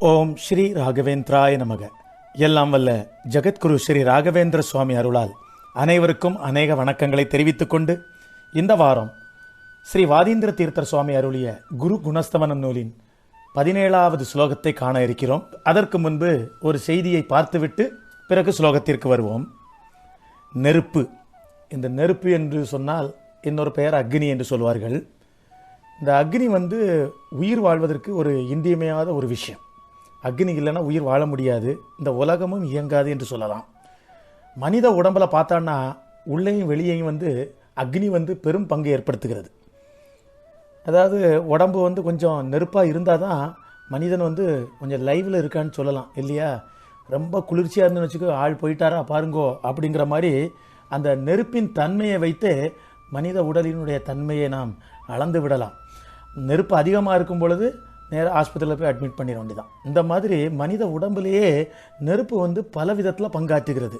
ஓம் ஸ்ரீ ராகவேந்திராய நமக. எல்லாம் வல்ல ஜெகத்குரு ஸ்ரீ ராகவேந்திர சுவாமி அருளால் அனைவருக்கும் அநேக வணக்கங்களை தெரிவித்துக் கொண்டு இந்த வாரம் ஸ்ரீ வாதீந்திர தீர்த்தர் சுவாமி அருளிய குரு குணஸ்தவனம் நூலின் பதினேழாவது ஸ்லோகத்தை காண இருக்கிறோம். அதற்கு முன்பு ஒரு செய்தியை பார்த்துவிட்டு பிறகு ஸ்லோகத்திற்கு வருவோம். நெருப்பு. இந்த நெருப்பு என்று சொன்னால் இன்னொரு பெயர் அக்னி என்று சொல்வார்கள். இந்த அக்னி வந்து உயிர் வாழ்வதற்கு ஒரு இன்றியமையாத ஒரு விஷயம். அக்னி இல்லைன்னா உயிர் வாழ முடியாது. இந்த உலகமும் இயங்காது என்று சொல்லலாம். மனித உடம்புல பார்த்தோன்னா உள்ளேயும் வெளியேயும் வந்து அக்னி வந்து பெரும் பங்கு ஏற்படுத்துகிறது. அதாவது உடம்பு வந்து கொஞ்சம் நெருப்பாக இருந்தால் தான் மனிதன் வந்து கொஞ்சம் லைவில் இருக்கான்னு சொல்லலாம் இல்லையா? ரொம்ப குளிர்ச்சியாக இருந்துன்னு வச்சுக்கோ ஆள் போயிட்டாரா பாருங்கோ அப்படிங்கிற மாதிரி அந்த நெருப்பின் தன்மையை வைத்து மனித உடலினுடைய தன்மையை நாம் அளந்து விடலாம். நெருப்பு அதிகமாக இருக்கும் பொழுது நேராக ஆஸ்பத்திரியில் போய் அட்மிட் பண்ணிட வேண்டியதான் இந்த மாதிரி மனித உடம்புலேயே நெருப்பு வந்து பல விதத்தில் பங்காற்றுகிறது.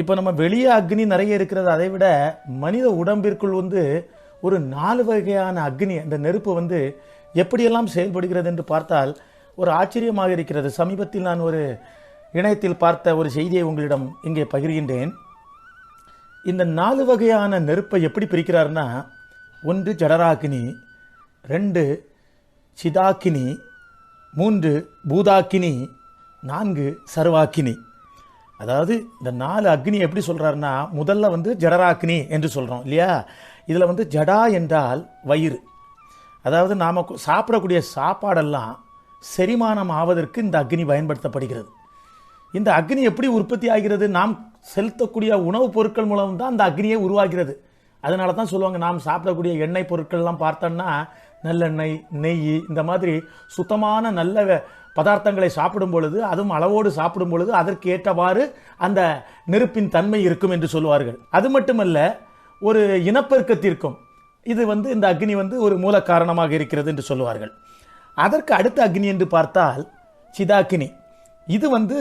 இப்போ நம்ம வெளியே அக்னி நிறைய இருக்கிறது அதை விட மனித உடம்பிற்குள் வந்து ஒரு நாலு வகையான அக்னி அந்த நெருப்பு வந்து எப்படியெல்லாம் செயல்படுகிறது என்று பார்த்தால் ஒரு ஆச்சரியமாக இருக்கிறது. சமீபத்தில் நான் ஒரு இணையத்தில் பார்த்த ஒரு செய்தியை உங்களிடம் இங்கே பகிர்கின்றேன். இந்த நாலு வகையான நெருப்பை எப்படி பிரிக்கிறாருன்னா ஒன்று ஜடராகினி ரெண்டு சிதாக்கினி மூன்று பூதாக்கினி நான்கு சர்வாக்கினி. அதாவது இந்த நாலு அக்னி எப்படி சொல்கிறாருன்னா முதல்ல வந்து ஜடராக்னி என்று சொல்கிறோம் இல்லையா? இதில் வந்து ஜடா என்றால் வயிறு. அதாவது நாம் சாப்பிடக்கூடிய சாப்பாடெல்லாம் செரிமானம் ஆவதற்கு இந்த அக்னி பயன்படுத்தப்படுகிறது. இந்த அக்னி எப்படி உற்பத்தி ஆகிறது? நாம் செலுத்தக்கூடிய உணவுப் பொருட்கள் மூலம் தான் அந்த அக்னியை உருவாகிறது. அதனால தான் சொல்லுவாங்க நாம் சாப்பிடக்கூடிய எண்ணெய் பொருட்கள்லாம் பார்த்தோம்னா நல்லெண்ணெய் நெய் இந்த மாதிரி சுத்தமான நல்ல பதார்த்தங்களை சாப்பிடும் பொழுது அதுவும் அளவோடு சாப்பிடும் பொழுது அதற்கு ஏற்றவாறு அந்த நெருப்பின் தன்மை இருக்கும் என்று சொல்லுவார்கள். அது மட்டுமல்ல ஒரு இனப்பெருக்கத்திற்கும் இது வந்து இந்த அக்னி வந்து ஒரு மூல காரணமாக இருக்கிறது என்று சொல்லுவார்கள். அதற்கு அடுத்த அக்னி என்று பார்த்தால் சிதாக்கினி. இது வந்து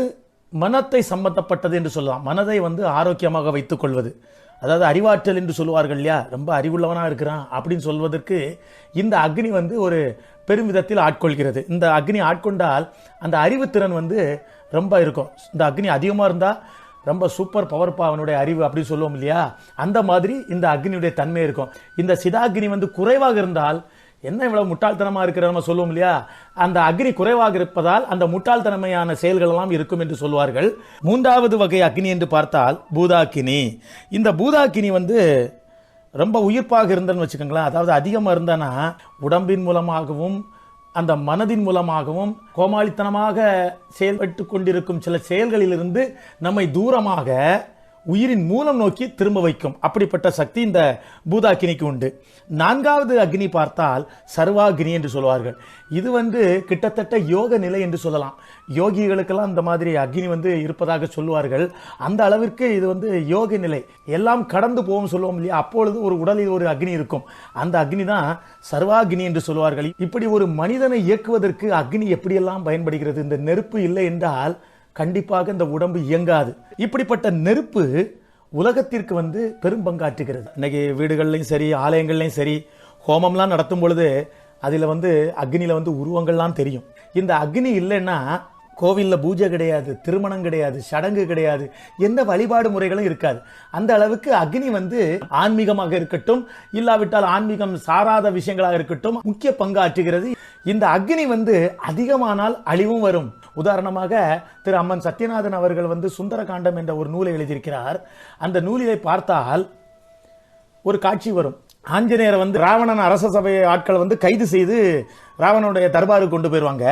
மனத்தை சம்பந்தப்பட்டது என்று சொல்லலாம். மனதை வந்து ஆரோக்கியமாக வைத்துக் கொள்வது. அதாவது அறிவாற்றல் என்று சொல்லுவார்கள் இல்லையா? ரொம்ப அறிவுள்ளவனாக இருக்கிறான் அப்படின்னு சொல்வதற்கு இந்த அக்னி வந்து ஒரு பெருமிதத்தில் ஆட்கொள்கிறது. இந்த அக்னி ஆட்கொண்டால் அந்த அறிவுத்திறன் வந்து ரொம்ப இருக்கும். இந்த அக்னி அதிகமாக இருந்தால் ரொம்ப சூப்பர் பவர்ப்பா அவனுடைய அறிவு அப்படின்னு சொல்லுவோம் இல்லையா? அந்த மாதிரி இந்த அக்னியுடைய தன்மை இருக்கும். இந்த சிதாகினி வந்து குறைவாக இருந்தால் என்ன இவ்வளவு முட்டாள்தனமாக இருக்கிற நம்ம சொல்லுவோம் இல்லையா? அந்த அக்னி குறைவாக இருப்பதால் அந்த முட்டாள்தனமையான செயல்கள் எல்லாம் இருக்கும் என்று சொல்வார்கள். மூன்றாவது வகை அக்னி என்று பார்த்தால் பூதாக்கினி. இந்த பூதாக்கினி வந்து ரொம்ப உயிர்ப்பாக இருந்தேன்னு வச்சுக்கோங்களேன். அதாவது அதிகமாக இருந்தானா உடம்பின் மூலமாகவும் அந்த மனதின் மூலமாகவும் கோமாளித்தனமாக செயல்பட்டு கொண்டிருக்கும் சில செயல்களிலிருந்து நம்மை தூரமாக உயிரின் மூலம் நோக்கி திரும்ப வைக்கும். அப்படிப்பட்ட சக்தி இந்த பூதாக்கினிக்கு உண்டு. நான்காவது அக்னி பார்த்தால் சர்வாகினி என்று சொல்வார்கள். இது வந்து கிட்டத்தட்ட யோக நிலை என்று சொல்லலாம். யோகிகளுக்கெல்லாம் இந்த மாதிரி அக்னி வந்து இருப்பதாக சொல்லுவார்கள். அந்த அளவிற்கு இது வந்து யோக நிலை. எல்லாம் கடந்து போகும் சொல்லுவோம் இல்லையா? அப்பொழுது ஒரு உடலில் ஒரு அக்னி இருக்கும். அந்த அக்னி தான் சர்வாகினி என்று சொல்வார்கள். இப்படி ஒரு மனிதனை இயக்குவதற்கு அக்னி எப்படியெல்லாம் பயன்படுகிறது? இந்த நெருப்பு இல்லை என்றால் கண்டிப்பாக இந்த உடம்பு இயங்காது. இப்படிப்பட்ட நெருப்பு உலகத்திற்கு வந்து பெரும் பங்காற்றுகிறது. இன்னைக்கு வீடுகள்லையும் சரி ஆலயங்கள்லையும் சரி ஹோமம்லாம் நடத்தும் பொழுது அதில் வந்து அக்னியில் வந்து உருவங்கள்லாம் தெரியும். இந்த அக்னி இல்லைன்னா கோவிலில் பூஜை கிடையாது திருமணம் கிடையாது சடங்கு கிடையாது எந்த வழிபாடு முறைகளும் இருக்காது. அந்த அளவுக்கு அக்னி வந்து ஆன்மீகமாக இருக்கட்டும் இல்லாவிட்டால் ஆன்மீகம் சாராத விஷயங்களாக இருக்கட்டும் முக்கிய பங்காற்றுகிறது. இந்த அக்னி வந்து அதிகமானால் அழிவும் வரும். உதாரணமாக திரு அம்மன் சத்யநாதன் அவர்கள் வந்து சுந்தரகாண்டம் என்ற ஒரு நூலை எழுதியிருக்கிறார். அந்த நூலிலை பார்த்தால் ஒரு காட்சி வரும். ஆஞ்சநேயரை வந்து ராவணன் அரச சபை ஆட்கள் வந்து கைது செய்து ராவணனுடைய தர்பாருக்கு கொண்டு போயிருவாங்க.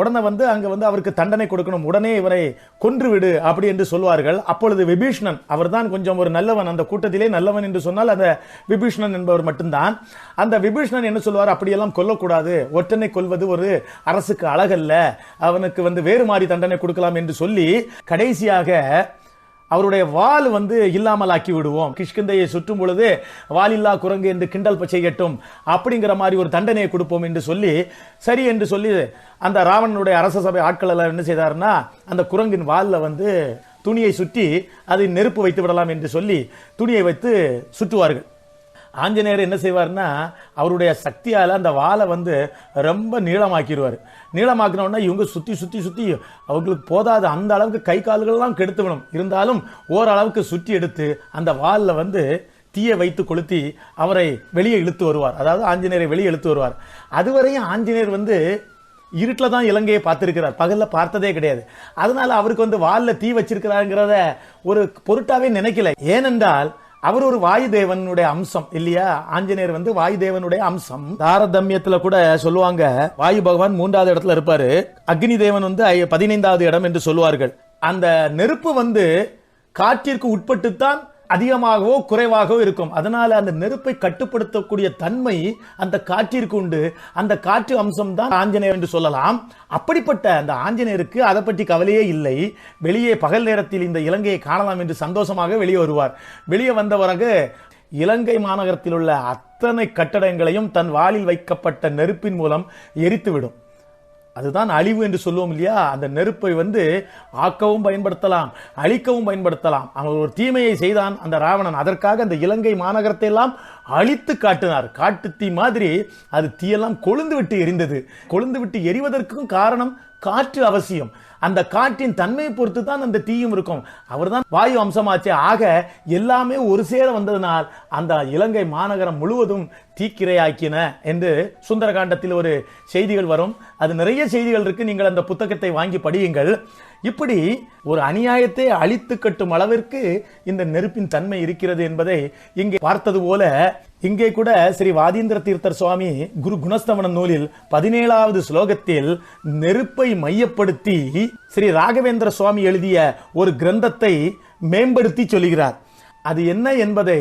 உடனே வந்து அங்கே வந்து அவருக்கு தண்டனை கொடுக்கணும். உடனே இவரை கொன்றுவிடு அப்படி என்று சொல்வார்கள். அப்பொழுது விபீஷ்ணன் அவர்தான் கொஞ்சம் ஒரு நல்லவன். அந்த கூட்டத்திலே நல்லவன் என்று சொன்னால் அந்த விபீஷ்ணன் என்பவர் மட்டும்தான். அந்த விபீஷ்ணன் என்ன சொல்வார்? அப்படியெல்லாம் கொல்லக்கூடாது. ஒற்றனை கொல்வது ஒரு அரசுக்கு அழகல்ல. அவனுக்கு வந்து வேறு மாதிரி தண்டனை கொடுக்கலாம் என்று சொல்லி கடைசியாக அவருடைய வால் வந்து இல்லாமல் ஆக்கி விடுவோம் கிஷ்கிந்தையை சுற்றும் பொழுது வாலில்லா குரங்கு என்று கிண்டல் செய்யட்டும் அப்படிங்கிற மாதிரி ஒரு தண்டனையை கொடுப்போம் என்று சொல்லி சரி என்று சொல்லி அந்த ராவணனுடைய அரச சபை ஆட்கள் எல்லாம் என்ன செய்தாருன்னா அந்த குரங்கின் வாலில் வந்து துணியை சுற்றி அதை நெருப்பு வைத்து விடலாம் என்று சொல்லி துணியை வைத்து சுற்றுவார்கள். ஆஞ்சநேயர் என்ன செய்வார்னா அவருடைய சக்தியால் அந்த வாழை வந்து ரொம்ப நீளமாக்கிடுவார். நீளமாக்கினோடனே இவங்க சுற்றி சுற்றி சுற்றி அவங்களுக்கு போதாது. அந்த அளவுக்கு கை கால்கள்லாம் கெடுத்து விடும். இருந்தாலும் ஓரளவுக்கு சுற்றி எடுத்து அந்த வாலில் வந்து தீயை வைத்து கொளுத்தி அவரை வெளியே இழுத்து வருவார். அதாவது ஆஞ்சநேயரை வெளியே இழுத்து வருவார். அதுவரையும் ஆஞ்சநேயர் வந்து இருட்டில் தான் இலங்கையை பார்த்துருக்கிறார். பகலில் பார்த்ததே கிடையாது. அதனால் அவருக்கு வந்து வாலில் தீ வச்சிருக்கிறாருங்கிறத ஒரு பொருட்டாவே நினைக்கல. ஏனென்றால் அவர் ஒரு வாயு தேவனுடைய அம்சம் இல்லையா? ஆஞ்சநேயர் வந்து வாயு தேவனுடைய அம்சம். தாரதமியத்துல கூட சொல்லுவாங்க வாயு பகவான் மூன்றாவது இடத்துல இருப்பாரு. அக்னி தேவன் வந்து ஐ- பதினைந்தாவது இடம் என்று சொல்லுவார்கள். அந்த நெருப்பு வந்து காற்றிற்கு உட்பட்டுத்தான் அதிகமாகவோ குறைவாகவோ இருக்கும். அதனால அந்த நெருப்பை கட்டுப்படுத்தக்கூடிய தன்மை அந்த காற்றிற்கு உண்டு. அந்த காற்று அம்சம் தான் ஆஞ்சநேயர் என்று சொல்லலாம். அப்படிப்பட்ட அந்த ஆஞ்சநேயருக்கு அதை பற்றி கவலையே இல்லை. வெளியே பகல் நேரத்தில் இந்த இலங்கையை காணலாம் என்று சந்தோஷமாக வெளியே வருவார். வெளியே வந்த பிறகு இலங்கை மாநகரத்தில் உள்ள அத்தனை கட்டடங்களையும் தன் வாளில் வைக்கப்பட்ட நெருப்பின் மூலம் எரித்துவிடும். அதுதான் அழிவு என்று சொல்லுவோம் இல்லையா? அந்த நெருப்பை வந்து ஆக்கவும் பயன்படுத்தலாம் அழிக்கவும் பயன்படுத்தலாம். அவன் ஒரு தீமையை செய்தான் அந்த ராவணன். அதற்காக அந்த இலங்கை மாநகரத்தை எல்லாம் அழித்து காட்டினார். காட்டு தீ மாதிரி அது தீயெல்லாம் கொழுந்து விட்டு எரிந்தது. கொழுந்து விட்டு எரிவதற்கும் காரணம் காற்று அவசியம். அந்த காற்றின் தன்மையை பொறுத்து தான் அந்த தீயும் இருக்கும். அவர்தான் வாயு அம்சமாச்சே. ஆக எல்லாமே ஒரு சேர வந்ததனால் அந்த இலங்கை மாநகரம் முழுவதும் தீக்கிரையாக்கின என்று சுந்தரகாண்டத்தில் ஒரு செய்திகள் வரும். அது நிறைய செய்திகள் இருக்கு. நீங்கள் அந்த புத்தகத்தை வாங்கி படியுங்கள். இப்படி ஒரு அநியாயத்தை அழித்து கட்டும் அளவிற்கு இந்த நெருப்பின் தன்மை இருக்கிறது என்பதை இங்கே பார்த்தது போல இங்கே கூட ஸ்ரீ வாதீந்திர தீர்த்தர் சுவாமி குரு குணஸ்தவன நூலில் பதினேழாவது ஸ்லோகத்தில் நெருப்பை மையப்படுத்தி ஸ்ரீ ராகவேந்திர சுவாமி எழுதிய ஒரு கிரந்தத்தை மேம்படுத்தி சொல்கிறார். அது என்ன என்பதை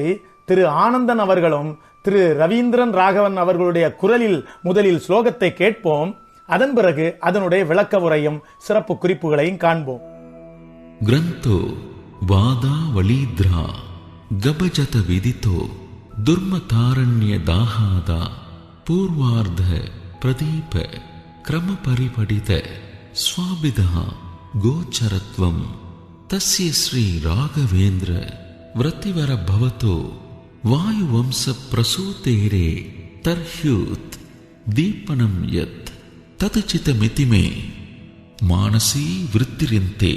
திரு ஆனந்தன் அவர்களும் திரு ரவீந்திரன் ராகவன் அவர்களுடைய குரலில் முதலில் ஸ்லோகத்தை கேட்போம். அதன் பிறகு அதனுடைய விளக்க உரையும் சிறப்பு குறிப்புகளையும் காண்போம். கிரந்தோ வாதா வலித்ரா கபஜத விதித்தோ ದುರ್ಮತಾರಣ್ಯ ದಾಹಾದ ಪೂರ್ವಾರ್ಧ ಪ್ರದೀಪ ಕ್ರಮ ಪರಿಪಡಿತ ಸ್ವಾಭಿದ ಗೋಚರತ್ವಂ ತಸ್ಯ ಶ್ರೀ ರಾಘವೇಂದ್ರ ವೃತ್ತಿವರ ಭವತೋ ವಾಯುವಂಶ ಪ್ರಸೂತೇರೆ ತರ್ಹ್ಯೂತ್ ದೀಪನಂ ಯತ್ ತದಚಿತಮಿತಿ ಮೇ ಮಾನಸೀ ವೃತ್ತಿರ್ಯಂತೆ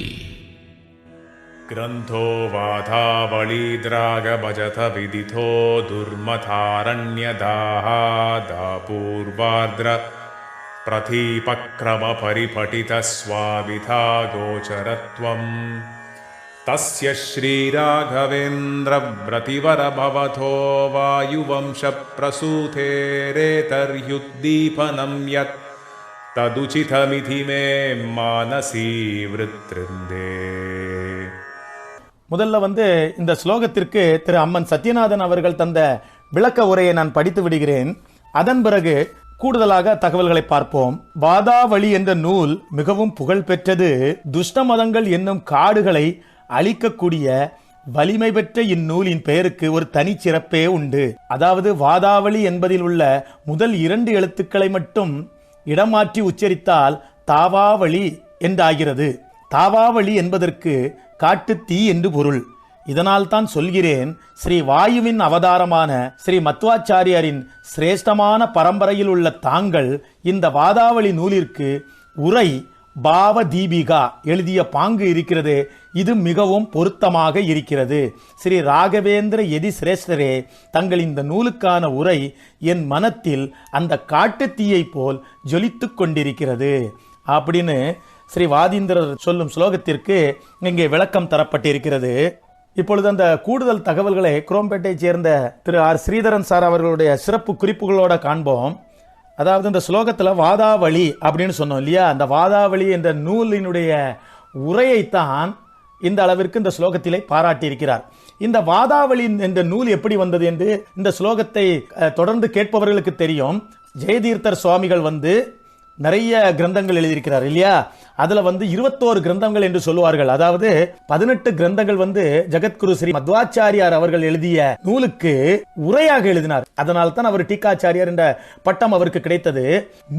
ग्रन्थो वाधावळीद्रागभजत विदितो दुर्मथारण्यदाहादापूर्वार्द्र प्रथीपक्रमपरिपठितस्वाविधा गोचरत्वम् तस्य श्रीराघवेन्द्रव्रतिवर भवतो वायुवंशप्रसूतेरेतर्ह्युद्दीपनं यत् तदुचितमिति मे मानसी वृत्रिन्दे முதல்ல வந்து இந்த ஸ்லோகத்திற்கு திரு அம்மன் சத்யநாதன் அவர்கள் தந்த விளக்க உரையை நான் படித்து விடுகிறேன். அதன் பிறகு கூடுதலாக தகவல்களை பார்ப்போம். வாதாவளி என்ற நூல் மிகவும் புகழ் பெற்றது. துஷ்ட மதங்கள் என்னும் காடுகளை அழிக்கக்கூடிய வலிமை பெற்ற இந்நூலின் பெயருக்கு ஒரு தனிச்சிறப்பே உண்டு. அதாவது வாதாவளி என்பதில் உள்ள முதல் இரண்டு எழுத்துக்களை மட்டும் இடமாற்றி உச்சரித்தால் தாவாவளி என்றாகிறது. தாவாவளி என்பதற்கு காட்டுத்தீ என்று பொருள். இதனால் தான் சொல்கிறேன் ஸ்ரீ வாயுவின் அவதாரமான ஸ்ரீ மத்வாச்சாரியாரின் சிரேஷ்டமான பரம்பரையில் உள்ள தாங்கள் இந்த வாதாவளி நூலிற்கு உரை பாவ தீபிகா எழுதிய பாங்கு இருக்கிறது. இது மிகவும் பொருத்தமாக இருக்கிறது. ஸ்ரீ ராகவேந்திர எதி சிரேஷ்டரே தங்கள் இந்த நூலுக்கான உரை என் மனத்தில் அந்த காட்டுத் தீயைப் போல் ஜொலித்து கொண்டிருக்கிறது. அப்படின்னு ஸ்ரீ வாதீந்திரர் சொல்லும் ஸ்லோகத்திற்கு இங்கே விளக்கம் தரப்பட்டிருக்கிறது. இப்பொழுது அந்த கூடுதல் தகவல்களை குரோம்பேட்டை சேர்ந்த திரு ஆர் ஸ்ரீதரன் சார் அவர்களுடைய சிறப்பு குறிப்புகளோட காண்போம். அதாவது இந்த ஸ்லோகத்தில் வாதாவளி அப்படின்னு சொன்னோம் இல்லையா? அந்த வாதாவளி என்ற நூலினுடைய உரையைத்தான் இந்த அளவிற்கு இந்த ஸ்லோகத்திலே பாராட்டியிருக்கிறார். இந்த வாதாவளி என்ற நூல் எப்படி வந்தது என்று இந்த ஸ்லோகத்தை தொடர்ந்து கேட்பவர்களுக்கு தெரியும். ஜெயதீர்த்தர் சுவாமிகள் வந்து நிறைய கிரந்தங்கள் எழுதியிருக்கிறார் இல்லையா? அதுல வந்து இருபத்தோரு கிரந்தங்கள் என்று சொல்லுவார்கள். அதாவது பதினெட்டு கிரந்தங்கள் வந்து ஜெகத்குரு ஸ்ரீ மத்வாச்சாரியார் அவர்கள் எழுதிய நூலுக்கு உரையாக எழுதினார். அதனால் தான் அவர் டீக்காச்சாரியார் என்ற பட்டம் அவருக்கு கிடைத்தது.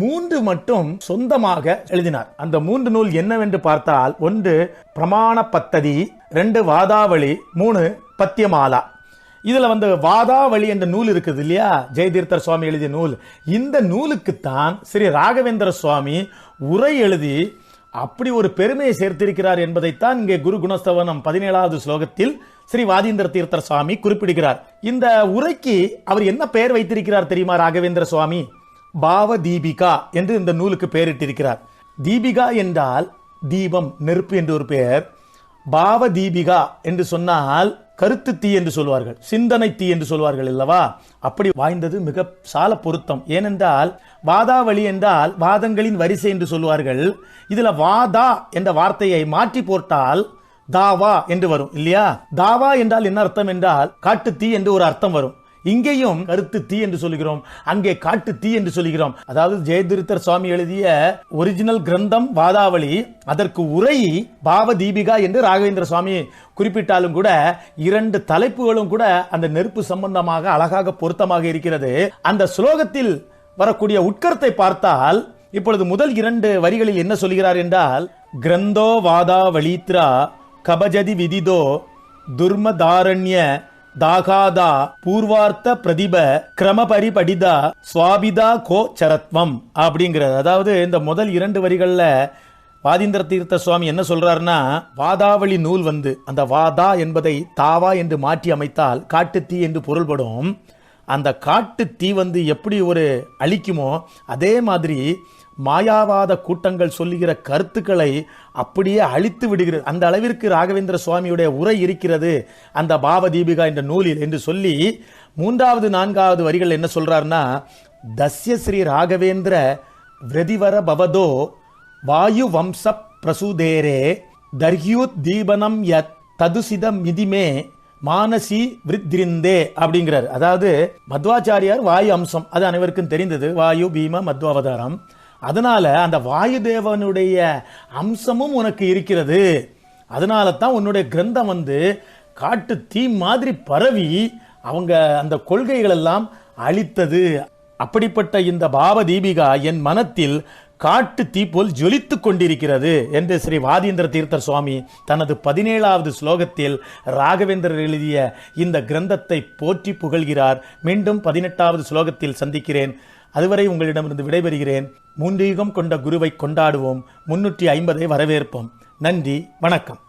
மூன்று மட்டும் சொந்தமாக எழுதினார். அந்த மூன்று நூல் என்னவென்று பார்த்தால் ஒன்று பிரமாண பத்ததி ரெண்டு வாதாவளி மூணு பத்தியமாலா. இதில் வந்து வாதாவளி என்ற நூல் இருக்குது இல்லையா? ஜெயதீர்த்தர் சுவாமி எழுதிய நூல். இந்த நூலுக்குத்தான் ஸ்ரீ ராகவேந்திர சுவாமி உரை எழுதி அப்படி ஒரு பெருமையை சேர்த்திருக்கிறார் என்பதைத்தான் இங்கே குரு குணஸ்தவனம் பதினேழாவது ஸ்லோகத்தில் ஸ்ரீ வாதீந்திர தீர்த்தர் சுவாமி குறிப்பிடுகிறார். இந்த உரைக்கு அவர் என்ன பெயர் வைத்திருக்கிறார் தெரியுமா ராகவேந்திர சுவாமி? பாவ தீபிகா என்று இந்த நூலுக்கு பெயரிட்டிருக்கிறார். தீபிகா என்றால் தீபம் நெருப்பு என்று ஒரு பெயர். பாவ தீபிகா என்று சொன்னால் கருத்து தீ என்று சொல்வார்கள் சிந்தனை தீ என்று சொல்வார்கள் அல்லவா? அப்படி வாய்ந்தது மிக சால பொருத்தம். ஏனென்றால் வாதாவளி என்றால் வாதங்களின் வரிசை என்று சொல்வார்கள். இதுல வாதா என்ற வார்த்தையை மாற்றி போட்டால் தாவா என்று வரும் இல்லையா? தாவா என்றால் என்ன அர்த்தம் என்றால் காட்டு தீ என்று ஒரு அர்த்தம் வரும். இங்கேயும் கருத்து தீ என்று சொல்கிறோம். அங்கே காட்டு தீ என்று சொல்கிறோம். அதாவது ஜெயதிருத்தர் சுவாமி எழுதிய ஒரிஜினல் கிரந்தம் வாதாவளி அதற்கு உரை பாவ தீபிகா என்று ராகவேந்திர சுவாமி குறிப்பிட்டாலும் கூட இரண்டு தலைப்புகளும் கூட அந்த நெருப்பு சம்பந்தமாக அழகாக பொருத்தமாக இருக்கிறது. அந்த ஸ்லோகத்தில் வரக்கூடிய உட்கருத்தை பார்த்தால் இப்பொழுது முதல் இரண்டு வரிகளில் என்ன சொல்கிறார் என்றால் கிரந்தோ வாதாவளீத்ரா கபஜதி விதிதோ துர்மதாரண்ய தாகாதா பூர்வார்த்த பிரதிப கிரமபரிபடிதா சுவாபிதா கோ சரத்வம் அப்படிங்கிறது. அதாவது இந்த முதல் இரண்டு வரிகளில் வாதீந்திர தீர்த்த சுவாமி என்ன சொல்றாருன்னா வாதாவளி நூல் வந்து அந்த வாதா என்பதை தாவா என்று மாற்றி அமைத்தால் காட்டுத்தீ என்று பொருள்படும். அந்த காட்டு தீ வந்து எப்படி ஒரு அழிக்குமோ அதே மாதிரி மாயாவாத கூட்டங்கள் சொல்லுகிற கருத்துக்களை அப்படியே அழித்து விடுகிறது. அந்த அளவிற்கு ராகவேந்திர சுவாமியுடைய உரை இருக்கிறது. அந்த பாவ தீபிகா என்ற நூலில் என்று சொல்லி மூன்றாவது நான்காவது வரிகள் என்ன சொல்றாருன்னா தஸ்ய ஸ்ரீ ராகவேந்திர விரதிவர பவதோ வாயு வம்ச பிரசுதேரே தர்ஹியுத் தீபனம் யத் ததுசிதம் மிதிமே மானசி விருத்திரிந்தே அப்படிங்கிறார். அதாவது மத்வாச்சாரியார் வாயு அம்சம் அது அனைவருக்கும் தெரிந்தது. வாயு பீம மத்வாவதாரம். அதனால அந்த வாயு தேவனுடைய அம்சமும் உனக்கு இருக்கிறது. அதனால தான் உன்னுடைய கிரந்தம் வந்து காட்டு தீ மாதிரி பரவி அவங்க அந்த கொள்கைகளெல்லாம் அழித்தது. அப்படிப்பட்ட இந்த பாவ தீபிகா என் மனத்தில் காட்டு தீ போல் ஜொலித்துக் கொண்டிருக்கிறது என்று ஸ்ரீ வாதீந்திர தீர்த்தர் சுவாமி தனது பதினேழாவது ஸ்லோகத்தில் ராகவேந்திரர் எழுதிய இந்த கிரந்தத்தை போற்றி புகழ்கிறார். மீண்டும் பதினெட்டாவது ஸ்லோகத்தில் சந்திக்கிறேன். அதுவரை உங்களிடமிருந்து விடைபெறுகிறேன். மூன்றீகம் கொண்ட குருவை கொண்டாடுவோம். முன்னூற்றி ஐம்பதை வரவேற்போம். நன்றி. வணக்கம்.